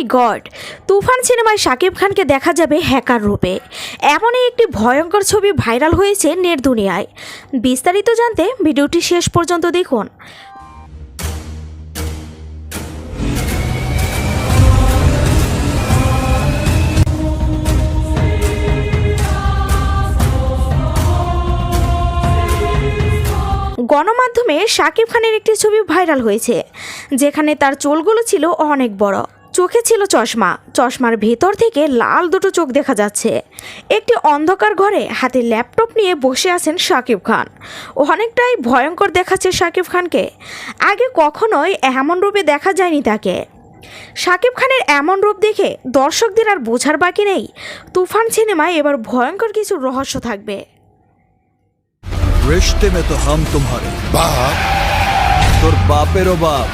মাই god. তুফান সিনেমায় শাকিব খানকে দেখা যাবে হ্যাকার রূপে। এমনই একটি ভয়ঙ্কর ছবি ভাইরাল হয়েছে নেট দুনিয়ায়। বিস্তারিত জানতে ভিডিওটি শেষ পর্যন্ত দেখুন। গণমাধ্যমে শাকিব খানের একটি ছবি ভাইরাল হয়েছে, যেখানে তার চুলগুলো ছিল অনেক বড়। চোখে ছিল চশমা। চশমার ভেতর থেকে লাল দুটো চোখ দেখা যাচ্ছে। একটি অন্ধকার ঘরে হাতে ল্যাপটপ নিয়ে বসে আছেন শাকিব খান। অনেকটাই ভয়ঙ্কর দেখাচ্ছে শাকিব খানকে। আগে কখনোই এমন রূপে দেখা যায়নি তাকে। শাকিব খানের এমন রূপ দেখে দর্শকদের আর বোঝার বাকি নেই। তুফান সিনেমায় এবার ভয়ঙ্কর কিছু রহস্য থাকবে। রিশতে মে তো হাম তুমারে। বাপ। তোর বাপেরও বাপ।